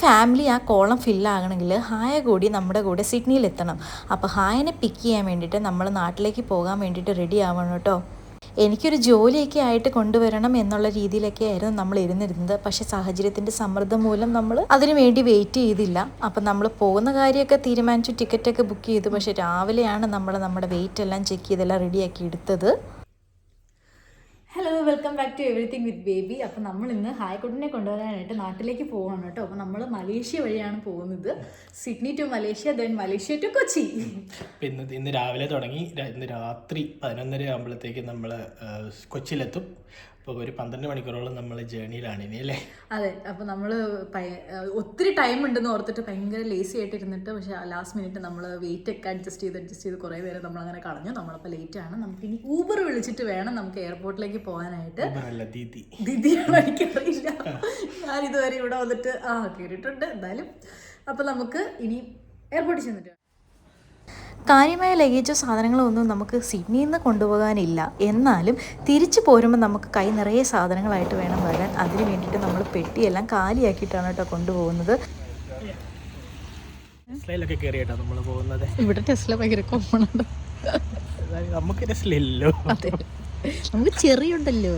Family ആ column ഫില്ലാകണമെങ്കിൽ ഹായ കൂടി നമ്മുടെ കൂടെ സിഡ്നിയിൽ എത്തണം. അപ്പോൾ ഹായനെ പിക്ക് ചെയ്യാൻ വേണ്ടിയിട്ട് നമ്മൾ നാട്ടിലേക്ക് പോകാൻ വേണ്ടിയിട്ട് റെഡി ആവണം കേട്ടോ. എനിക്കൊരു ജോലിയൊക്കെ ആയിട്ട് കൊണ്ടുവരണം എന്നുള്ള രീതിയിലൊക്കെ ആയിരുന്നു നമ്മൾ ഇരുന്നിരുന്നത്. പക്ഷേ സാഹചര്യത്തിന്റെ സമ്മർദ്ദം മൂലം നമ്മൾ അതിനു വേണ്ടി വെയിറ്റ് ചെയ്തില്ല. അപ്പം നമ്മൾ പോകുന്ന കാര്യമൊക്കെ തീരുമാനിച്ചു ടിക്കറ്റൊക്കെ ബുക്ക് ചെയ്തു. പക്ഷേ രാവിലെയാണ് നമ്മൾ നമ്മുടെ വെയിറ്റ് എല്ലാം ചെക്ക് ചെയ്തെല്ലാം റെഡിയാക്കി എടുത്തത്. Hello welcome back to everything with baby അപ്പോൾ നമ്മൾ ഇന്ന് ഹായ്ക്കുട്ടിനെ കൊണ്ടുവരാനായിട്ട് നാട്ടിലേക്ക് പോവാണ് കേട്ടോ. അപ്പോൾ നമ്മൾ മലേഷ്യ വഴിയാണ് പോകുന്നത്. Sydney to Malaysia then Malaysia to Kochi. ഇന്ന് ഇന്ന് രാവിലെ തുടങ്ങി. ഇന്ന് രാത്രി പതിനൊന്നര ആകുമ്പോഴത്തേക്ക് നമ്മൾ കൊച്ചിയിലെത്തും. അപ്പോൾ ഒരു പന്ത്രണ്ട് മണിക്കൂറോളം നമ്മൾ ജേണിയിലാണ് ഇനി അല്ലേ? അതെ അപ്പോൾ നമ്മൾ ഒത്തിരി ടൈം ഉണ്ടെന്ന് ഓർത്തിട്ട് ഭയങ്കര ലേസി ആയിട്ട് ഇരുന്നിട്ട് പക്ഷേ ലാസ്റ്റ് മിനിറ്റ് നമ്മൾ വെയിറ്റ് ഒക്കെ അഡ്ജസ്റ്റ് ചെയ്ത് അഡ്ജസ്റ്റ് ചെയ്ത് കുറേ പേര് നമ്മൾ അങ്ങനെ കളഞ്ഞു. നമ്മളപ്പോൾ ലേറ്റ് ആണ്. നമുക്ക് ഇനി ഊബർ വിളിച്ചിട്ട് വേണം നമുക്ക് എയർപോർട്ടിലേക്ക് പോകാനായിട്ട്. അല്ല ദീദി ദിദിയാണോ എനിക്കറിയില്ല ഞാൻ ഇതുവരെ ഇവിടെ വന്നിട്ട് ആ കേട്ടിട്ടുണ്ട്. എന്തായാലും. അപ്പോൾ നമുക്ക് ഇനി എയർപോർട്ടിൽ ചെന്നിട്ട് കാര്യമായ ലഗേജോ സാധനങ്ങളോ ഒന്നും നമുക്ക് സിഡ്നിയിൽ നിന്ന് കൊണ്ടുപോകാനില്ല. എന്നാലും തിരിച്ചു പോരുമ്പോൾ നമുക്ക് കൈ നിറയെ സാധനങ്ങളായിട്ട് വേണം വരാൻ. അതിന് വേണ്ടിയിട്ട് നമ്മൾ പെട്ടിയെല്ലാം കാലിയാക്കിയിട്ടാണ് കേട്ടോ കൊണ്ടുപോകുന്നത്. ടെസ്ലയിലൊക്കെ കയറിയിട്ടാണ് നമ്മൾ പോകുന്നത്. ഇവിടെ ടെസ്ല ഭയങ്കര നമുക്ക് ടെസ്ലയില്ലല്ലോ. നമുക്ക് ചെറിയുണ്ടല്ലോ.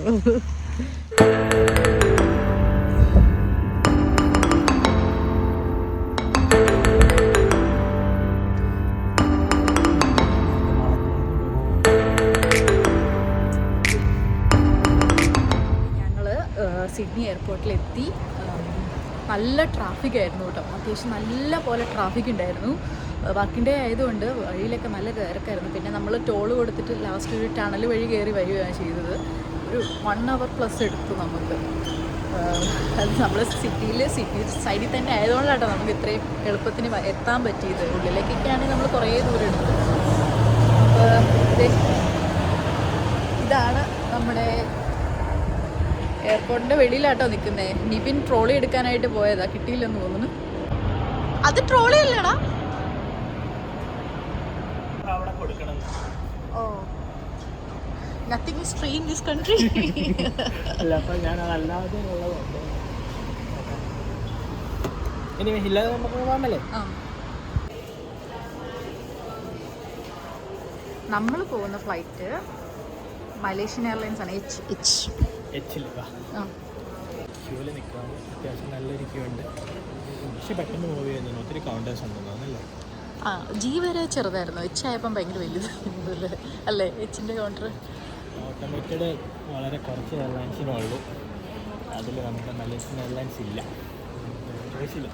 എയർപോർട്ടിലെത്തി. നല്ല ട്രാഫിക് ആയിരുന്നു കേട്ടോ. അത്യാവശ്യം നല്ല പോലെ ട്രാഫിക് ഉണ്ടായിരുന്നു. വർക്കിംഗ് ഡേ ആയതുകൊണ്ട് വഴിയിലൊക്കെ നല്ല തിരക്കായിരുന്നു. പിന്നെ നമ്മൾ ടോൾ കൊടുത്തിട്ട് ലാസ്റ്റ് ഒരു ടണൽ വഴി കയറി വരികയാണ് ചെയ്തത്. ഒരു വൺ അവർ പ്ലസ് എടുത്തു നമുക്ക്. അത് നമ്മൾ സിറ്റിയിൽ സിറ്റി സൈഡിൽ തന്നെ ആയതുകൊണ്ടാട്ടോ നമുക്ക് ഇത്രയും എളുപ്പത്തിന് എത്താൻ പറ്റിയത്. ഉള്ളിലേക്കൊക്കെ ആണെങ്കിൽ നമ്മൾ കുറേ ദൂരം എടുത്തു. അപ്പോൾ ഇതാണ് എയർപോർട്ടിന്റെ വെളിയിലാട്ടോ നിൽക്കുന്നേ നിവിൻ ട്രോളി എടുക്കാനായിട്ട് പോയതാ. കിട്ടിയില്ലെന്ന് തോന്നുന്നു. അത് ട്രോളി അല്ലടാ. അവിടെ കൊടുക്കണം. ഓ. Nothing is free in this country അല്ല അപ്പം ഞാൻ അതല്ലാതെ ഉള്ളതുണ്ട്. ഇനി ഇല്ലാതെ നമുക്ക് പോകാമല്ലേ? നമ്മൾ പോകുന്ന ഫ്ലൈറ്റ് മലേഷ്യൻ എയർലൈൻസ് ആണ്. എച്ച് എച്ച് എച്ചിൽ ക്യൂവിൽ നിൽക്കാം അത്യാവശ്യം നല്ലൊരു ക്യൂ ഉണ്ട്. പക്ഷെ പെട്ടെന്ന് മൂവ് ചെയ്യുന്നു ഒത്തിരി കൗണ്ടേഴ്സ് ഉണ്ടെന്ന് തോന്നുന്നല്ലേ ആ ജി വരെ ചെറുതായിരുന്നു. എച്ച് ആയപ്പം ഭയങ്കര വലുത് അല്ലേ? എച്ചിന്റെ കൗണ്ടർ ഓട്ടോമേറ്റഡ് വളരെ കുറച്ച് എയർലൈൻസിനേ ഉള്ളൂ. അതിൽ നമുക്ക് മലേഷ്യൻ എയർലൈൻസ് ഇല്ല. ചോയ്സില്ല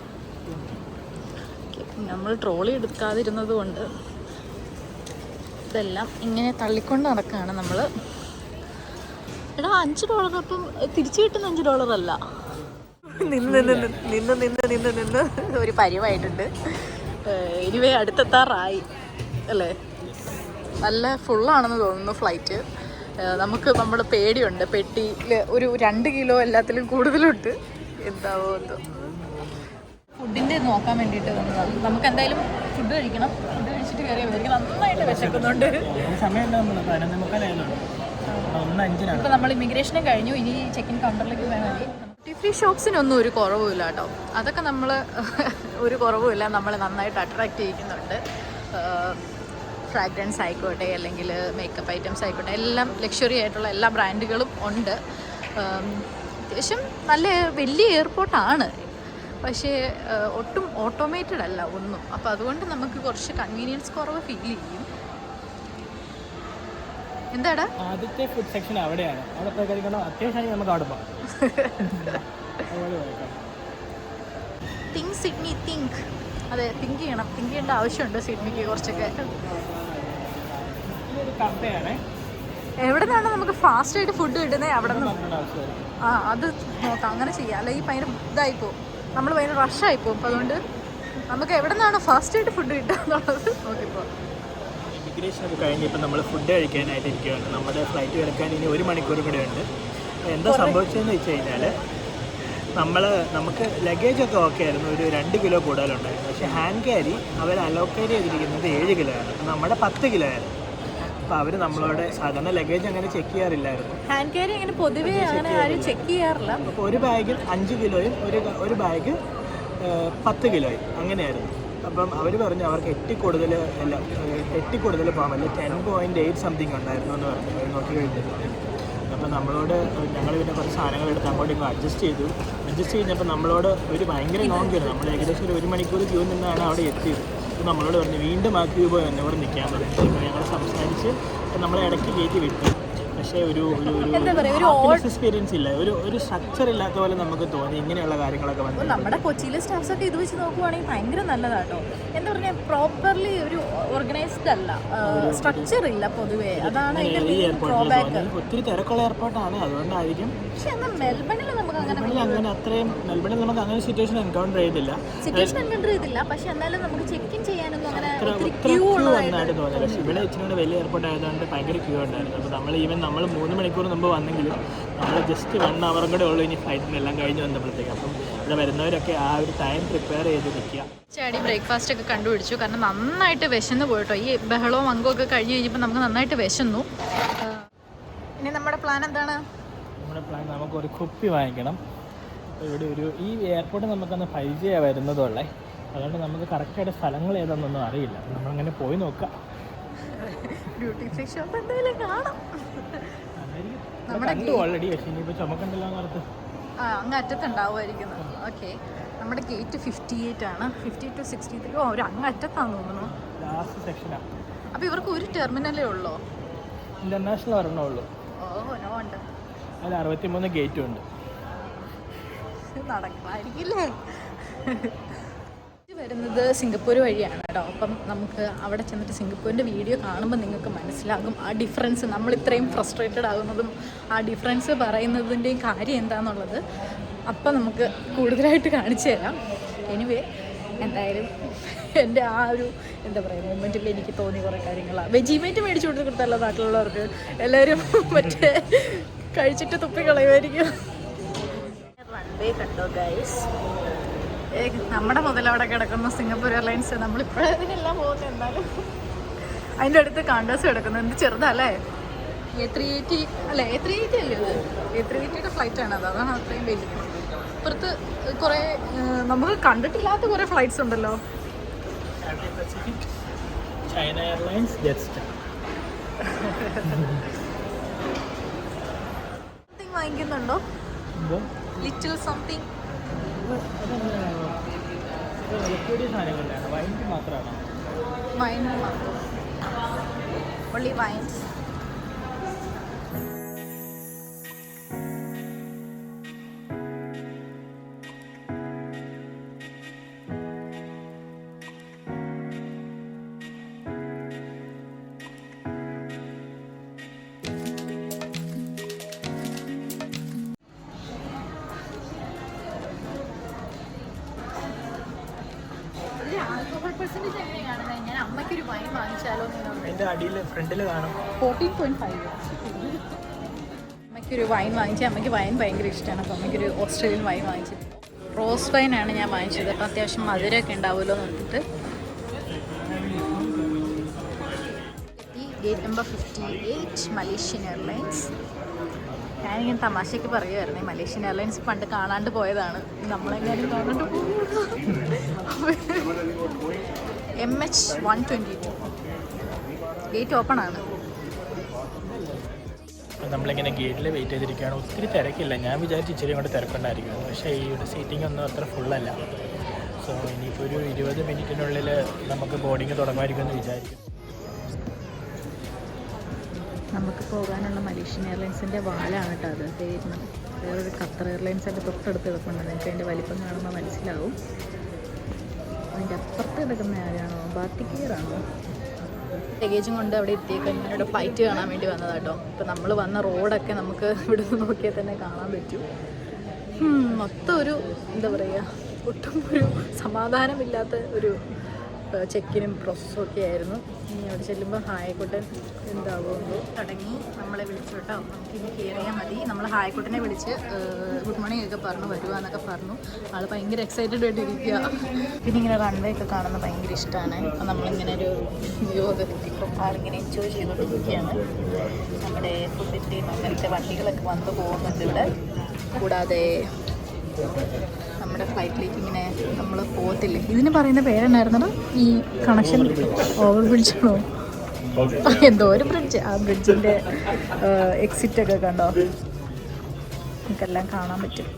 നമ്മൾ ട്രോളി എടുക്കാതിരുന്നത് കൊണ്ട് ഇതെല്ലാം ഇങ്ങനെ തള്ളിക്കൊണ്ട് നടക്കുകയാണ് നമ്മൾ എടാ അഞ്ച് ഡോളർ അപ്പം തിരിച്ചു കിട്ടുന്ന അഞ്ച് ഡോളർ അല്ല നിന്ന് നിന്ന് നിന്ന് നിന്ന് നിന്ന് നിന്ന്. ഒരു പരിവായിട്ടുണ്ട്. എനിവേ അടുത്തെത്താറായി അല്ലേ? നല്ല ഫുള്ളാണെന്ന് തോന്നുന്നു ഫ്ലൈറ്റ് നമുക്ക് നമ്മുടെ പേടിയുണ്ട്. പെട്ടിയിൽ ഒരു രണ്ട് കിലോ എല്ലാത്തിലും കൂടുതലുണ്ട്. എന്താവോ എന്തോ. ഫുഡിന്റെ നോക്കാൻ വേണ്ടിയിട്ട് വന്നതാണ് നമുക്ക് എന്തായാലും ഫുഡ് കഴിക്കണം. ഫുഡ് കഴിച്ചിട്ട് കയറിയാൽ എനിക്ക് നന്നായിട്ട് വിശക്കുന്നുണ്ട്. ഈ സമയം നമ്മൾ ഇപ്പം ഇമിഗ്രേഷനും കഴിഞ്ഞു. ഇനി ചെക്കിൻ കൗണ്ടറിലേക്ക് പോയാൽ മതി. ഡ്യൂട്ടി ഫ്രീ ഷോപ്സിനൊന്നും ഒരു കുറവുമില്ല കേട്ടോ. അതൊക്കെ നമ്മൾ ഒരു കുറവുമില്ല. നമ്മൾ നന്നായിട്ട് അട്രാക്റ്റ് ചെയ്യിക്കുന്നുണ്ട്. ഫ്രാഗ്രൻസ് ആയിക്കോട്ടെ അല്ലെങ്കിൽ മേക്കപ്പ് ഐറ്റംസ് ആയിക്കോട്ടെ എല്ലാം ലക്ഷറി ആയിട്ടുള്ള എല്ലാ ബ്രാൻഡുകളും ഉണ്ട്. അത്യാവശ്യം നല്ല വലിയ എയർപോർട്ടാണ് പക്ഷേ ഒട്ടും ഓട്ടോമേറ്റഡ് അല്ല ഒന്നും. അപ്പോൾ അതുകൊണ്ട് നമുക്ക് കുറച്ച് കൺവീനിയൻസ് കുറവ് ഫീൽ ചെയ്യും. എന്താടാ? ആദ്യത്തെ ഫുഡ് സെക്ഷൻ അവിടെയാണ്. അവിടെ പോയി കഴിക്കണം. അത്യാവശ്യമാണെങ്കിൽ നമുക്ക് അവിടെ പോകാം. തിങ്ക് സിഡ്നി തിങ്ക് അതെ തിങ്ക് ചെയ്യണം. തിങ്ക് ചെയ്യേണ്ട ആവശ്യമുണ്ട് സിഡ്നിക്ക് കുറച്ചൊക്കെ. എവിടെ നിന്നാണ് നമുക്ക് ഫാസ്റ്റ് ആയിട്ട് ഫുഡ് കിട്ടുന്നത് അവിടെ നിന്ന് ആ അത് നോക്കാം. അങ്ങനെ ചെയ്യാം. അല്ലെങ്കിൽ ഭയങ്കര ഇതായി പോകും നമ്മൾ ഭയങ്കര ആയി പോകും അപ്പം അതുകൊണ്ട് നമുക്ക് എവിടെ നിന്നാണ് ഫാസ്റ്റ് ആയിട്ട് ഫുഡ് കിട്ടുക എന്നുള്ളത് നോക്കിപ്പോ. ഇമിഗ്രേഷൻ ഒക്കെ കഴിഞ്ഞ് ഇപ്പം നമ്മൾ ഫുഡ് കഴിക്കാനായിട്ട് ഇരിക്കുകയാണ് നമ്മുടെ ഫ്ലൈറ്റ് കിടക്കാൻ ഇനി ഒരു മണിക്കൂർ കൂടെ ഉണ്ട്. എന്താ സംഭവിച്ചതെന്ന് വെച്ച് കഴിഞ്ഞാൽ നമ്മൾ നമുക്ക് ലഗേജ് ഒക്കെ ഓക്കെ ആയിരുന്നു. ഒരു രണ്ട് കിലോ കൂടുതലുണ്ടായിരുന്നു. പക്ഷേ ഹാൻഡ് ക്യാരി അവർ അലോക്കേറ്റ് ചെയ്തിരിക്കുന്നത് ഏഴ് കിലോ ആയിരുന്നു നമ്മുടെ പത്ത് കിലോ ആയിരുന്നു. അപ്പോൾ അവർ നമ്മളോട് സാധാരണ ലഗേജ് അങ്ങനെ ചെക്ക് ചെയ്യാറില്ലായിരുന്നു. ഹാൻഡ് ക്യാരി അങ്ങനെ പൊതുവേ അങ്ങനെ ആരും ചെക്ക് ചെയ്യാറില്ല. അപ്പോൾ ഒരു ബാഗിൽ അഞ്ച് കിലോയും ഒരു ഒരു ബാഗ് പത്ത് കിലോയും. അങ്ങനെയായിരുന്നു. അപ്പം അവർ പറഞ്ഞു അവർക്ക് എട്ടി കൂടുതൽ അല്ല എട്ടി കൂടുതൽ പറ്റില്ല. ടെൻ പോയിന്റ് എയ്റ്റ് സംതിങ് ഉണ്ടായിരുന്നു എന്ന് പറഞ്ഞു. നോക്കി കഴിഞ്ഞിട്ട് അപ്പോൾ നമ്മളോട് ഞങ്ങൾ പിന്നെ കുറച്ച് സാധനങ്ങൾ എടുത്ത് അങ്ങോട്ട് ഇങ്ങോട്ട് അഡ്ജസ്റ്റ് ചെയ്തു. അഡ്ജസ്റ്റ് കഴിഞ്ഞപ്പോൾ നമ്മളോട് ഒരു ഭയങ്കര ലോങ് ക്യൂ നമ്മൾ ഏകദേശം ഒരു ഒരു മണിക്കൂർ ക്യൂ നിന്നാണ് അവിടെ എത്തിയത്. അപ്പോൾ നമ്മളോട് പറഞ്ഞു വീണ്ടും ആ ക്യൂ പോയി എന്നോട് നിൽക്കാൻ പറഞ്ഞു. അപ്പോൾ ഞങ്ങൾ സംസാരിച്ച് നമ്മളെ ഇടയ്ക്ക് കയറ്റി വിട്ടു. പക്ഷേ ഒരു ഒരു എക്സ്പീരിയൻസ് ഇല്ല. ഒരു ഒരു സ്ട്രക്ചർ ഇല്ലാത്ത പോലെ നമുക്ക് തോന്നി. ഇങ്ങനെയുള്ള കാര്യങ്ങളൊക്കെ വന്നു നമ്മുടെ കൊച്ചിയിലെ സ്റ്റാഫ്സ് ഒക്കെ ഇത് വെച്ച് നോക്കുവാണെങ്കിൽ ഭയങ്കര നല്ലതാട്ടോ. എന്താ പറഞ്ഞാൽ പ്രോപ്പർലി ഒരു ഓർഗനൈസ്ഡ് അല്ല. സ്ട്രക്ചർ ഇല്ല പൊതുവേ. അതാണ് ഒത്തിരി തിരക്കുള്ള എയർപോർട്ടാണ് അതുകൊണ്ടായിരിക്കും. പക്ഷെ എന്നാൽ മെൽബണിൽ നമുക്ക് മെൽബണിൽ അങ്ങനെ അത്രയും മെൽബണിൽ നമുക്ക് അങ്ങനെ സിറ്റുവേഷൻ എൻകൗണ്ടർ ചെയ്തില്ല. സിറ്റുവേഷൻ എൻകൗണ്ടർ ചെയ്തില്ല. പക്ഷെ എന്നാലും നമുക്ക് ചെക്ക് ഇൻ ചെയ്യാനൊന്നും അങ്ങനെ ക്യൂ ഉള്ളതായിട്ട് വന്നായിട്ട് തോന്നി ഇവിടെ ഇച്ചിരി വലിയ എയർപോർട്ട് ആയതുകൊണ്ട് ഭയങ്കര ക്യൂ ഉണ്ടായിരുന്നു. അപ്പോൾ നമ്മൾ ഈവൻ നമ്മൾ മൂന്ന് മണിക്കൂർ മുമ്പ് വന്നെങ്കിലും നമ്മൾ ജസ്റ്റ് വൺ അവറും കൂടെ ഉള്ളൂ ഇനി ഫ്ലൈറ്റിനെല്ലാം കഴിഞ്ഞ് വന്നപ്പോഴത്തേക്ക്. അപ്പം ഇവിടെ വരുന്നവരൊക്കെ ആ ഒരു ടൈം പ്രിപ്പയർ ചെയ്ത് നിൽക്കുക. ചാടി ബ്രേക്ക്ഫാസ്റ്റ് ഒക്കെ കണ്ടുപിടിച്ചു. കാരണം നന്നായിട്ട് വിശന്ന് പോയിട്ടോ. ഈ ബഹളവും അങ്കവും ഒക്കെ കഴിഞ്ഞ് കഴിഞ്ഞപ്പോൾ നമുക്ക് നന്നായിട്ട് വിശന്നു. ഇനി നമ്മുടെ പ്ലാൻ എന്താണ്? നമ്മുടെ പ്ലാൻ നമുക്ക് ഒരു കുപ്പി വാങ്ങിക്കണം. ഇവിടെ ഒരു ഈ എയർപോർട്ട് നമുക്കൊന്ന് പരിചയം വരുന്നതുള്ളേ. അതുകൊണ്ട് നമുക്ക് കറക്റ്റായിട്ട് സ്ഥലങ്ങൾ ഏതാണെന്നൊന്നും അറിയില്ല. നമ്മളങ്ങനെ പോയി നോക്കാം. ഡ്യൂട്ടി ഫ്രീ ഷോപ്പ് എന്തായാലും കാണാം. കണ്ടു ഓൾറെഡി പക്ഷേ ഇനിയിപ്പോൾ ചുമക്കണ്ടല്ലോ എന്നോർത്ത് ആ അങ്ങ് അറ്റത്തുണ്ടാവുമായിരിക്കും. ഓക്കെ നമ്മുടെ ഗേറ്റ് ഫിഫ്റ്റി എയ്റ്റ് ആണ്. ഫിഫ്റ്റി ടു സിക്സ്റ്റി ത്രീ ഓ ഒരു അങ്ങ് അറ്റത്താന്ന് തോന്നുന്നു. ലാസ്റ്റ് സെക്ഷനാണ് അപ്പോൾ ഇവർക്ക് ഒരു ടെർമിനലേ ഉള്ളോ? ഇന്റർനാഷണൽ ഒരെണ്ണേ ഉള്ളൂ. ഓ നോ ഉണ്ട് അതിൽ അറുപത്തിമൂന്ന് ഗേറ്റും ഉണ്ട്. വരുന്നത് സിംഗപ്പൂർ വഴിയാണ് കേട്ടോ. അപ്പം നമുക്ക് അവിടെ ചെന്നിട്ട് സിംഗപ്പൂരിന്റെ വീഡിയോ കാണുമ്പോൾ നിങ്ങൾക്ക് മനസ്സിലാകും ആ ഡിഫറൻസ് നമ്മൾ ഇത്രയും ഫ്രസ്ട്രേറ്റഡ് ആകുന്നതും ആ ഡിഫറൻസ് പറയുന്നതിന്റെയും കാര്യം എന്താണെന്നുള്ളത് അപ്പം നമുക്ക് കൂടുതലായിട്ട് കാണിച്ചു തരാം. എനിവേ എന്തായാലും എന്റെ ആ ഒരു എന്താ പറയുക മൊമെന്റിൽ എനിക്ക് തോന്നിയ കുറേ കാര്യങ്ങളാണ് വെജിമേറ്റ് മേടിച്ചു കൊടുത്തിട്ടല്ല നാട്ടിലുള്ളവർക്ക്. എല്ലാവരും മറ്റേ കഴിച്ചിട്ട് തുപ്പി കളയുമായിരിക്കും. റൺവേ കണ്ടോ ഗൈസ് നമ്മുടെ മുതൽ അവിടെ കിടക്കുന്ന സിംഗപ്പൂർ എയർലൈൻസ് നമ്മളിപ്പോഴതിനെല്ലാം പോകുന്നത് എന്നാലും അതിന്റെ അടുത്ത് കാണ്ടേഴ്സ് കിടക്കുന്നത്. എന്ത് ചെറുതല്ലേ? എ ത്രീ എയ്റ്റി അല്ല? എ ത്രീ എയ്റ്റി അല്ലേ അത് എ ത്രീ എയ്റ്റിയുടെ ഫ്ലൈറ്റ് ആണ് അത്. അതാണ് അത്രയും വലിയ ഇപ്പുറത്ത് കുറേ നമുക്ക് കണ്ടിട്ടില്ലാത്ത കുറേ ഫ്ലൈറ്റ്സ് ഉണ്ടല്ലോ. ചൈന എയർലൈൻസ് ജെറ്റ്സ്റ്റർ സംതിങ് വാങ്ങിക്കുന്നുണ്ടോ? ലിറ്റിൽ സംതിങ് വൈൻ മാത്രം. ഓൺലി വൈൻസ് അതിന്റെ അടിയിൽ ഫ്രണ്ടിൽ കാണും. ഫോർട്ടീൻ പോയിന്റ് ഫൈവ് അമ്മയ്ക്കൊരു വൈൻ വാങ്ങിച്ചു അമ്മയ്ക്ക് വൈൻ ഭയങ്കര ഇഷ്ടമാണ് അപ്പോൾ അമ്മയ്ക്കൊരു ഓസ്ട്രേലിയൻ വൈൻ വാങ്ങിച്ചു. റോസ് വൈൻ ആണ് ഞാൻ വാങ്ങിച്ചത്. അപ്പോൾ അത്യാവശ്യം മധുരമൊക്കെ ഉണ്ടാവുമല്ലോ എന്ന് പറഞ്ഞിട്ട് gate number fifty eight Malaysian airlines ഞാനിങ്ങനെ തമാശയ്ക്ക് പറയുമായിരുന്നു മലേഷ്യൻ എയർലൈൻസ് പണ്ട് കാണാണ്ട് പോയതാണ്. നമ്മളെങ്ങാനും കാണാണ്ട് M H one twenty two gate open ആണ്. നമ്മളിങ്ങനെ ഗേറ്റിൽ വെയിറ്റ് ചെയ്തിരിക്കുകയാണ്. ഒത്തിരി തിരക്കില്ല. ഞാൻ വിചാരിച്ചു ഇച്ചിരി കൊണ്ട് തിരക്കുണ്ടായിരിക്കും. പക്ഷേ ഈ ഒരു സീറ്റിംഗ് ഒന്നും അത്ര ഫുള്ളല്ല സോ ഇനിയിപ്പോൾ ഒരു ഇരുപത് മിനിറ്റിനുള്ളിൽ നമുക്ക് ബോർഡിങ് തുടങ്ങുമായിരിക്കും എന്ന് വിചാരിക്കും നമുക്ക് പോകാനുള്ള മലേഷ്യൻ എയർലൈൻസിന്റെ വാലാണ് കേട്ടോ അത്. പേരുന്നത് വേറൊരു ഖത്തർ എയർലൈൻസിന്റെ തൊട്ടടുത്ത് കിടപ്പുണ്ട്. നിങ്ങൾക്ക് അതിന്റെ വലിപ്പം കാണുമ്പോൾ മനസ്സിലാവും. അതിന്റെ അപ്പുറത്ത് കിടക്കുന്ന ആരാണോ? ബാത്തിക്കീറാണോ ലഗേജും കൊണ്ട് അവിടെ എത്തിയേക്കാൻ ഞാനിവിടെ ഫ്ലൈറ്റ് കാണാൻ വേണ്ടി വന്നതാട്ടോ ഇപ്പം നമ്മൾ വന്ന റോഡൊക്കെ നമുക്ക് ഇവിടെ നിന്ന് നോക്കിയാൽ തന്നെ കാണാൻ പറ്റും. മൊത്തം ഒരു എന്താ പറയുക ഒട്ടും ഒരു സമാധാനമില്ലാത്ത ഒരു ചെക്കിനും പ്രോസസ്സും ഒക്കെ ആയിരുന്നു. ഇനി അവിടെ ചെല്ലുമ്പോൾ ഹായക്കുട്ടൻ എന്താവുമെന്നോ തുടങ്ങി നമ്മളെ വിളിച്ചു കേട്ടോ. നമുക്ക് ഇനി കയറിയാൽ മതി. നമ്മൾ ഹായക്കുട്ടനെ വിളിച്ച് ഗുഡ് മോർണിംഗ് ഒക്കെ പറഞ്ഞു വരുക എന്നൊക്കെ പറഞ്ഞു. ആൾ ഭയങ്കര എക്സൈറ്റഡ് ആയിട്ട് ഇരിക്കുക പിന്നെ ഇങ്ങനെ റൺവേ ഒക്കെ കാണുന്നത് ഭയങ്കര ഇഷ്ടമാണ് അപ്പം നമ്മളിങ്ങനെ ഒരു കിട്ടിയപ്പോൾ ആളിങ്ങനെ എൻജോയ് ചെയ്തുകൊണ്ടിരിക്കുകയാണ്. നമ്മുടെ ഫുഡിന്റെയും അങ്ങനത്തെ വണ്ടികളൊക്കെ വന്നു പോകുന്നുണ്ട് ഇവിടെ. കൂടാതെ നമ്മൾ പോകത്തില്ലേ? ഇതിന് പറയുന്ന പേരെന്നായിരുന്നത് ഈ കണക്ഷൻ ഓവർ ബ്രിഡ്ജാണോ എന്തോ ഒരു ബ്രിഡ്ജ് ആ ബ്രിഡ്ജിന്റെ എക്സിറ്റ് ഒക്കെ കണ്ടോ? നമുക്കെല്ലാം കാണാൻ പറ്റും.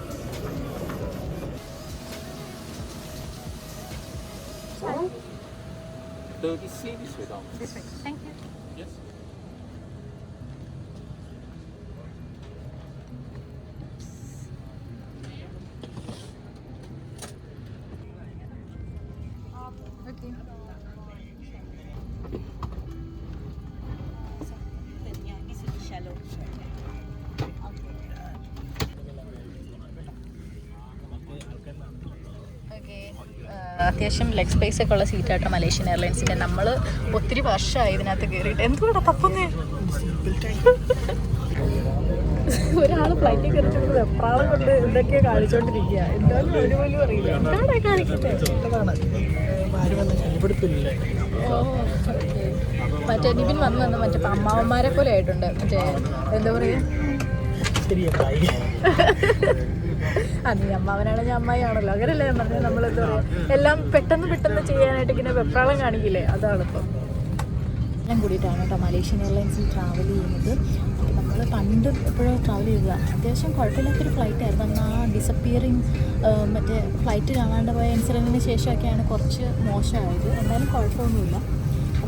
അത്യാവശ്യം ലെഗ് സ്പേസ് ഒക്കെ ഉള്ള സീറ്റാട്ടോ മലേഷ്യൻ എയർലൈൻസിന്റെ നമ്മൾ ഒത്തിരി വർഷമായി ഇതിനകത്ത് കയറിയിട്ട് എന്തുകൂടെ തപ്പുന്നേ? ഒരാൾ ഫ്ലൈറ്റിൽ കയറിച്ചോണ്ട് വെപ്രാളം കൊണ്ട് എന്തൊക്കെയാ കാണിച്ചോണ്ടിരിക്കുക എന്തായാലും ഒരു പോലും അറിയില്ല. എന്താണ് കാണിക്കുന്നത്. മറ്റേ നിബിൻ വന്നു വന്ന് മറ്റേ അമ്മാവന്മാരെ പോലെ ആയിട്ടുണ്ട്. മറ്റേ എന്താ പറയുക ആ നീ അമ്മാവനാണ് ഞാൻ അമ്മായിയാണല്ലോ. അങ്ങനെയല്ലേ ഞാൻ പറഞ്ഞത്. നമ്മളെന്താ പറയുക എല്ലാം പെട്ടെന്ന് പെട്ടെന്ന് ചെയ്യാനായിട്ട് ഇങ്ങനെ വെപ്രാളം കാണിക്കില്ലേ? അതാണ് ഇപ്പം ഞാൻ കൂടിയിട്ടാണ് കേട്ടോ മലേഷ്യൻ എയർലൈൻസിൽ ട്രാവൽ ചെയ്യുന്നത്. നമ്മൾ പണ്ട് എപ്പോഴും ട്രാവൽ ചെയ്യുക അത്യാവശ്യം കുഴപ്പമില്ലാത്തൊരു ഫ്ലൈറ്റ് ആയിരുന്നു. അന്ന് ആ ഡിസപ്പിയറിങ് മറ്റേ ഫ്ലൈറ്റ് കാണാണ്ട് പോയ ഇൻസിഡന്റിന് ശേഷമൊക്കെയാണ് കുറച്ച് മോശമായത്. എന്നാലും കുഴപ്പമൊന്നുമില്ല.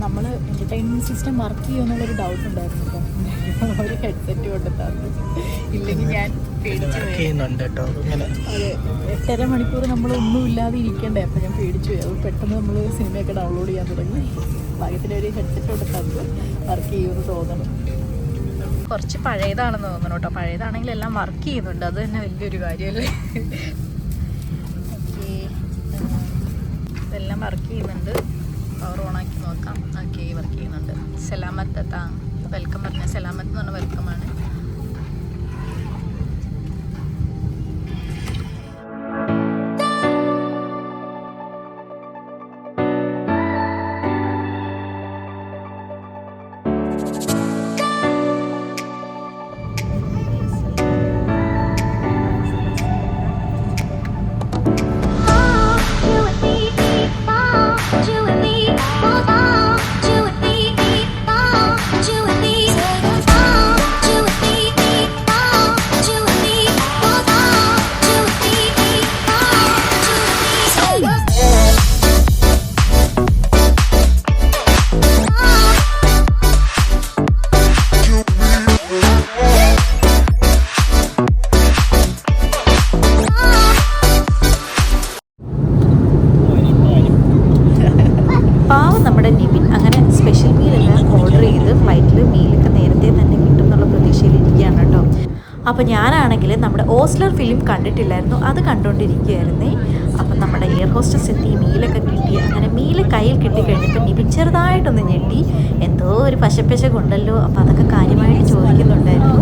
നമ്മൾ എന്റർടൈൻമെന്റ് സിസ്റ്റം വർക്ക് ചെയ്യുമെന്നുള്ളൊരു ഡൗട്ട് ഉണ്ടായിരുന്നു അപ്പം ഒരു ഹെഡ്സെറ്റ് കൊണ്ട് തന്നു. ഇല്ലെങ്കിൽ ഞാൻ കേട്ടോ ഇങ്ങനെ എട്ടര മണിക്കൂർ നമ്മൾ ഒന്നും ഇല്ലാതെ ഇരിക്കണ്ടേ അപ്പം ഞാൻ പേടിച്ചു പോയി. അത് പെട്ടെന്ന് നമ്മൾ സിനിമയൊക്കെ ഡൗൺലോഡ് ചെയ്യാൻ തുടങ്ങി. ഭാഗ്യത്തിന് ഒരു ഹെഡ്സെറ്റ് കൊടുത്തത് വർക്ക് ചെയ്യുമെന്ന് തോന്നണം. കുറച്ച് പഴയതാണെന്ന് തോന്നണം കേട്ടോ. പഴയതാണെങ്കിൽ എല്ലാം വർക്ക് ചെയ്യുന്നുണ്ട്. അത് തന്നെ വലിയൊരു കാര്യമല്ലേ? ഓക്കെ. ഇതെല്ലാം വർക്ക് ചെയ്യുന്നുണ്ട്. പവർ ഓണാക്കി നോക്കാം. ഓക്കെ വർക്ക് ചെയ്യുന്നുണ്ട്. സലാമത്ത് താ വെൽക്കം പറഞ്ഞ സലാമത്ത് എന്ന് പറഞ്ഞ വെൽക്കമാണ് പാവം അപ്പോൾ ഞാനാണെങ്കിൽ നമ്മുടെ ഓസ്ലർ ഫിലിം കണ്ടിട്ടില്ലായിരുന്നു അത് കണ്ടുകൊണ്ടിരിക്കുകയായിരുന്നേ അപ്പം നമ്മുടെ എയർ ഹോസ്റ്റസ് എത്തി മീലൊക്കെ കിട്ടി അങ്ങനെ മീൽ കയ്യിൽ കിട്ടിക്കഴിഞ്ഞപ്പോൾ നിവിൻ ചെറുതായിട്ടൊന്ന് ഞെട്ടി. എന്തോ ഒരു പശപ്പശ കൊണ്ടല്ലോ അപ്പം അതൊക്കെ കാര്യമായിട്ട് ചോദിക്കുന്നുണ്ടായിരുന്നു.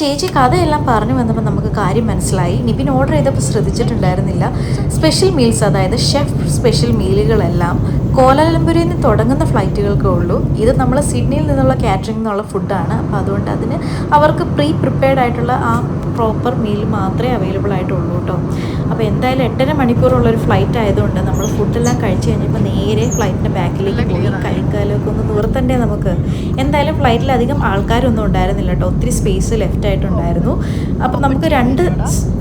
ചേച്ചി കഥയെല്ലാം പറഞ്ഞു വന്നപ്പോൾ നമുക്ക് കാര്യം മനസ്സിലായി. നിപിൻ ഓർഡർ ചെയ്തപ്പോൾ ശ്രദ്ധിച്ചിട്ടുണ്ടായിരുന്നില്ല. സ്പെഷ്യൽ മീൽസ് അതായത് ഷെഫ് സ്പെഷ്യൽ മീലുകളെല്ലാം കോലാലംപുരയിൽ നിന്ന് തുടങ്ങുന്ന ഫ്ലൈറ്റുകൾക്കേ ഉള്ളൂ. ഇത് നമ്മൾ സിഡ്നിയിൽ നിന്നുള്ള കാറ്ററിംഗ് എന്നുള്ള ഫുഡാണ്. അപ്പോൾ അതുകൊണ്ട് അതിന് അവർക്ക് പ്രീ പ്രിപ്പയർഡ് ആയിട്ടുള്ള ആ പ്രോപ്പർ മീൽ മാത്രമേ അവൈലബിൾ ആയിട്ടുള്ളൂ കേട്ടോ. അപ്പോൾ എന്തായാലും എട്ടര മണിക്കൂറുള്ള ഒരു ഫ്ലൈറ്റ് ആയതുകൊണ്ട് നമ്മൾ ഫുഡെല്ലാം കഴിച്ച് കഴിഞ്ഞപ്പോൾ നേരെ ഫ്ലൈറ്റിന്റെ ബാക്കിലേക്ക് പോയി. കൈക്കാലൊക്കെ ഒന്ന് നിവർത്തണ്ടേ നമുക്ക്. എന്തായാലും ഫ്ലൈറ്റിൽ അധികം ആൾക്കാരൊന്നും ഉണ്ടായിരുന്നില്ല കേട്ടോ. ഒത്തിരി സ്പേസ് ലെഫ്റ്റ് ആയിട്ടുണ്ടായിരുന്നു. അപ്പോൾ നമുക്ക് രണ്ട്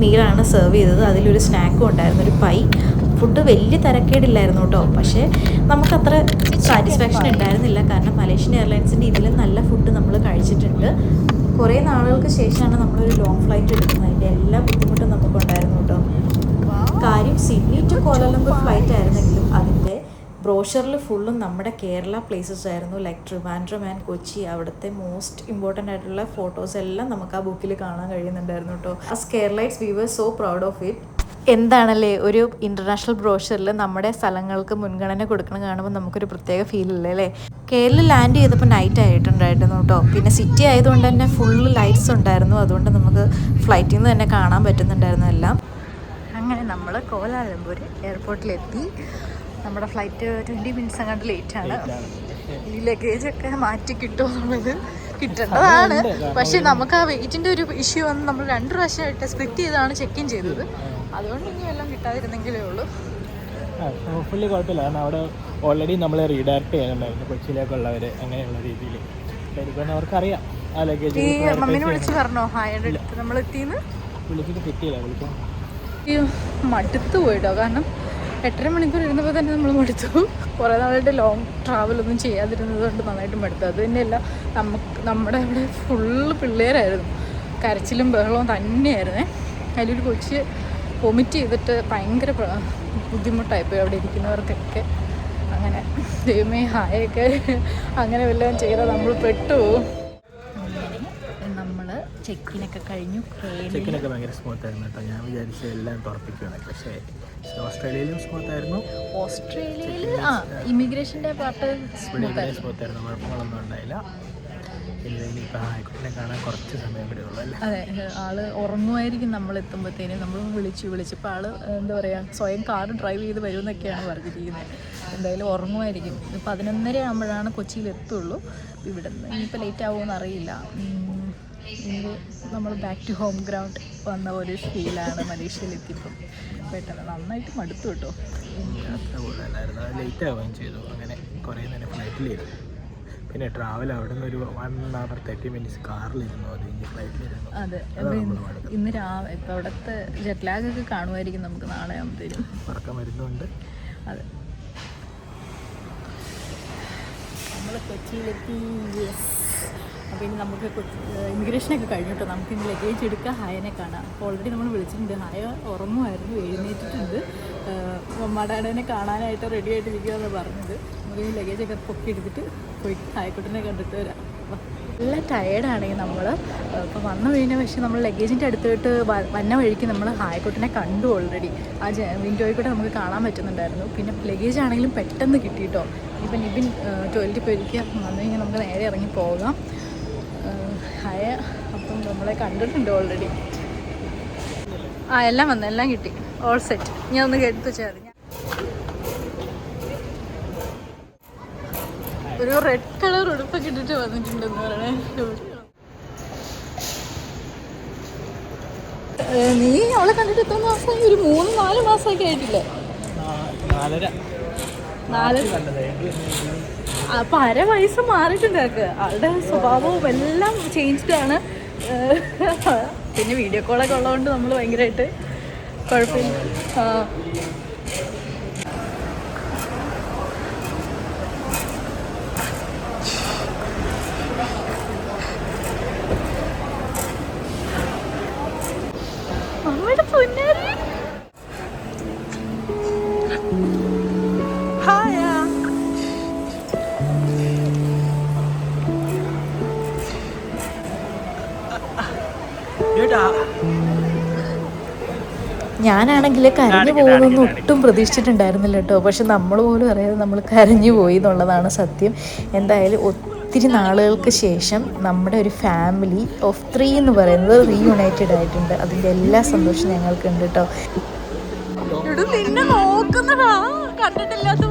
മീലാണ് സെർവ് ചെയ്തത്. അതിലൊരു സ്നാക്കും ഉണ്ടായിരുന്നു. ഒരു പൈ ഫുഡ് വലിയ തിരക്കേടില്ലായിരുന്നു കേട്ടോ. പക്ഷേ നമുക്കത്ര സാറ്റിസ്ഫാക്ഷൻ ഉണ്ടായിരുന്നില്ല. കാരണം മലേഷ്യൻ എയർലൈൻസിന്റെ ഇതിലും നല്ല ഫുഡ് നമ്മൾ കഴിച്ചിട്ടുണ്ട്. കുറേ നാളുകൾക്ക് ശേഷമാണ് നമ്മളൊരു ലോങ് ഫ്ലൈറ്റ് എടുക്കുന്നത്. അതിന്റെ എല്ലാ ബുദ്ധിമുട്ടും നമുക്കുണ്ടായിരുന്നു കേട്ടോ. കാര്യം Sydney to Kuala Lumpur flight ആയിരുന്നെങ്കിലും അതിന്റെ ബ്രോഷറിൽ ഫുള്ളും നമ്മുടെ കേരള പ്ലേസസ് ആയിരുന്നു. ലൈക് ട്രിവാൻഡ്രം ആൻഡ് കൊച്ചി അവിടുത്തെ മോസ്റ്റ് ഇമ്പോർട്ടന്റ് ആയിട്ടുള്ള ഫോട്ടോസ് എല്ലാം നമുക്ക് ആ ബുക്കിൽ കാണാൻ കഴിയുന്നുണ്ടായിരുന്നു കേട്ടോ. As Keralites we were so proud of it എന്താണല്ലേ ഒരു ഇന്റർനാഷണൽ ബ്രോഷറിൽ നമ്മുടെ സ്ഥലങ്ങൾക്ക് മുൻഗണന കൊടുക്കണം കാണുമ്പോൾ നമുക്കൊരു പ്രത്യേക ഫീൽ ഇല്ലേ അല്ലേ? കേരളം ലാൻഡ് ചെയ്തപ്പോൾ നൈറ്റ് ആയിട്ടുണ്ടായിരുന്നു കേട്ടോ. പിന്നെ സിറ്റി ആയതുകൊണ്ട് തന്നെ ഫുള്ള് ലൈറ്റ്സ് ഉണ്ടായിരുന്നു. അതുകൊണ്ട് നമുക്ക് ഫ്ലൈറ്റിൽ നിന്ന് തന്നെ കാണാൻ പറ്റുന്നുണ്ടായിരുന്നു എല്ലാം. അങ്ങനെ നമ്മൾ കോലാലംപൂർ എയർപോർട്ടിലെത്തി നമ്മുടെ ഫ്ലൈറ്റ് ട്വന്റി മിനിറ്റ്സ് അങ്ങോട്ട് ലേറ്റ് ആണ്. ഈ ലഗേജ് ഒക്കെ മാറ്റി കിട്ടുമെന്നുള്ളത് കിട്ടേണ്ടതാണ്. പക്ഷെ നമുക്ക് ആ വെയിറ്റിന്റെ ഒരു ഇഷ്യൂ വന്ന് നമ്മൾ രണ്ട് പ്രാവശ്യമായിട്ട് സ്പ്ലിറ്റ് ചെയ്താണ് ചെക്ക് ഇൻ ചെയ്തത്. അതുകൊണ്ട് ഇനി എല്ലാം കിട്ടാതിരുന്നെങ്കിലേ ഉള്ളൂ. ഹോപ്പ്ഫുള്ളി കുഴപ്പമില്ല. കാരണം അവിടെ ഓൾറെഡി നമ്മളെ റീഡയറക്ട് ചെയ്യാനുണ്ടായിരുന്നു കൊച്ചിയിലേക്കുള്ളവർ അങ്ങനെയുള്ള രീതിയിൽ എനിക്കൊന്നും അവർക്കറിയാം ആ ലഗേജ് ഈ മമ്മീനെ വിളിച്ച് പറഞ്ഞോ? ഹായുടെ അടുത്ത് നമ്മൾ എത്തിന്ന് വിളിച്ചിട്ട് കിട്ടിയില്ല വിളിക്കാൻ. മടുത്തു മടുത്ത് പോയിട്ടോ? കാരണം എട്ടര മണിക്കൂർ ഇരുന്നപ്പോൾ തന്നെ നമ്മൾ മടുത്തു. കുറേ നാളായിട്ട് ലോങ് ട്രാവലൊന്നും ചെയ്യാതിരുന്നത് കൊണ്ട് നന്നായിട്ട് മടുത്തു. അത് തന്നെയല്ല നമുക്ക് നമ്മുടെ ഇവിടെ ഫുള്ള് പിള്ളേരായിരുന്നു. കരച്ചിലും ബഹളവും തന്നെയായിരുന്നേ. അതിലൊരു കൊച്ച് വൊമിറ്റ് ചെയ്തിട്ട് ഭയങ്കര ബുദ്ധിമുട്ടായിപ്പോയി അവിടെ ഇരിക്കുന്നവർക്കൊക്കെ. അങ്ങനെ ദൈവമേ ഹായൊക്കെ. അങ്ങനെ വല്ലതും ചെയ്താൽ നമ്മൾ പെട്ടു. ചെക്കിനൊക്കെ കഴിഞ്ഞു. ചെക്കിനൊക്കെ ഭയങ്കര സ്മൂത്ത് ആയിരുന്നു കേട്ടോ. ഞാൻ വിചാരിച്ച എല്ലാം തുറപ്പിക്കുകയാണ് പക്ഷേ ഓസ്ട്രേലിയയിലും സ്മൂത്ത് ആയിരുന്നു. ഓസ്ട്രേലിയയിൽ ആ ഇമിഗ്രേഷന്റെ ഇവിടെ സ്മൂത്ത് ആയിരുന്നു. കുഴപ്പങ്ങളൊന്നും ഉണ്ടായില്ല. ആയിക്കോട്ടെ കാണാൻ കുറച്ച് സമയം കൂടെ ഉള്ളൂ അല്ലേ? അതെ ആൾ ഉറങ്ങുമായിരിക്കും നമ്മൾ എത്തുമ്പോഴത്തേനും നമ്മൾ വിളിച്ചു വിളിച്ചപ്പോൾ ആൾ എന്താ പറയുക സ്വയം കാർ ഡ്രൈവ് ചെയ്ത് വരുമെന്നൊക്കെയാണ് പറഞ്ഞിരിക്കുന്നത്. എന്തായാലും ഉറങ്ങുമായിരിക്കും. പതിനൊന്നര ആകുമ്പോഴാണ് കൊച്ചിയിൽ എത്തുള്ളൂ. ഇവിടെ നിന്ന് ഇനിയിപ്പോൾ ലേറ്റ് ആവുമെന്ന് അറിയില്ല. ഇനി നമ്മൾ ബാക്ക് ടു ഹോം ഗ്രൗണ്ട് വന്ന ഒരു ഫീലാണ് മലേഷ്യയിൽ എത്തിയപ്പോൾ പെട്ടെന്ന് നന്നായിട്ട് മടുത്തു കേട്ടോ. യാത്ര കൂടുതലായിരുന്നു. അത് ലേറ്റ് ആവുകയും ചെയ്തു. അങ്ങനെ കുറേ നേരം ഫ്ലൈറ്റിലിരുന്നു പിന്നെ ട്രാവൽ അവിടെ നിന്ന് ഒരു വൺ അവർ തേർട്ടി മിനിറ്റ്സ് കാറിലിരുന്നു. അത് ഇനി ഫ്ലൈറ്റിലിരുന്നു അതെ. ഇന്ന് രാവിലെ ഇപ്പോൾ അവിടുത്തെ ജെറ്റ് ലാഗൊക്കെ കാണുമായിരിക്കും നമുക്ക് നാളെ ആകുമ്പോഴത്തേക്കും ഉറക്കം വരുന്നുണ്ട്. അതെ. നമ്മൾ കൊച്ചിയിലെത്തി. യെസ് അപ്പോൾ ഇനി നമുക്ക് ഇമിഗ്രേഷനൊക്കെ കഴിഞ്ഞിട്ട് നമുക്ക് ഇനി ലഗേജ് എടുക്കാം. ഹായനെ കാണാം. അപ്പോൾ ഓൾറെഡി നമ്മൾ വിളിച്ചിട്ടുണ്ട്. ഹായ ഉറങ്ങുമായിരുന്നു. എഴുന്നേറ്റിട്ടുണ്ട്. മമ്മാടാടനെ കാണാനായിട്ട് റെഡി ആയിട്ടിരിക്കുകയെന്ന് പറഞ്ഞത്. നമുക്ക് ലഗേജൊക്കെ പൊക്കി എടുത്തിട്ട് പോയി. ഹായക്കുട്ടനെ കണ്ടിട്ട് വരാം. നല്ല ടയേർഡാണെങ്കിൽ നമ്മൾ ഇപ്പോൾ വന്നു കഴിഞ്ഞ പക്ഷേ നമ്മൾ ലഗേജിന്റെ അടുത്തോട്ട് വന്ന വഴിക്ക് നമ്മൾ ഹായക്കുട്ടനെ കണ്ടു ഓൾറെഡി ആ വിൻഡോയിൽ കൂടെ നമുക്ക് കാണാൻ പറ്റുന്നുണ്ടായിരുന്നു. പിന്നെ ലഗേജ് ആണെങ്കിലും പെട്ടെന്ന് കിട്ടിയിട്ടോ ഇപ്പം നിബിൻ ടോയ്ലറ്റിൽ പോയിരിക്കുക വന്നു കഴിഞ്ഞാൽ നമുക്ക് നേരെ ഇറങ്ങി പോകാം. ഹായ അപ്പം നമ്മളെ കണ്ടിട്ടുണ്ട് ഓൾറെഡി ആ എല്ലാം വന്നു. എല്ലാം കിട്ടി. ഓൾ സെറ്റ് ഞാൻ ഒന്ന് എടുത്ത് വെച്ചാൽ മതി ഒരു റെഡ് കളർ ഉടുപ്പൊക്കെ ഇട്ടിട്ട് വന്നിട്ടുണ്ടെന്ന് പറയണേ. നീ അവളെ കണ്ടിട്ട് എത്ര മാസമായി ഒരു മൂന്ന് നാല് മാസമൊക്കെ ആയിട്ടില്ലേ? നാല്. അപ്പൊ അര വയസ്സ് മാറിയിട്ടുണ്ട് ആൾക്ക് ആളുടെ സ്വഭാവവും എല്ലാം ചേഞ്ച്ഡ് ആണ്. പിന്നെ വീഡിയോ കോളൊക്കെ ഉള്ളതുകൊണ്ട് നമ്മൾ ഭയങ്കരമായിട്ട് കുഴപ്പമില്ല. ആ. ചേട്ടാ ഞാനാണെങ്കിൽ കരഞ്ഞു പോകുമെന്ന് ഒട്ടും പ്രതീക്ഷിച്ചിട്ടുണ്ടായിരുന്നില്ല കേട്ടോ. പക്ഷെ നമ്മൾ പോലും അറിയാതെ നമ്മൾ കരഞ്ഞു പോയി എന്നുള്ളതാണ് സത്യം. എന്തായാലും ഒത്തിരി നാളുകൾക്ക് ശേഷം നമ്മുടെ ഒരു ഫാമിലി ഓഫ് ത്രീ എന്ന് പറയുന്നത് റീയുണൈറ്റഡ് ആയിട്ടുണ്ട്. അതിന്റെ എല്ലാ സന്തോഷം ഞങ്ങൾക്കുണ്ട് കേട്ടോ. ഇവിടെ നിന്നെ നോക്കുന്നതാ. കണ്ടിട്ടില്ലാത്ത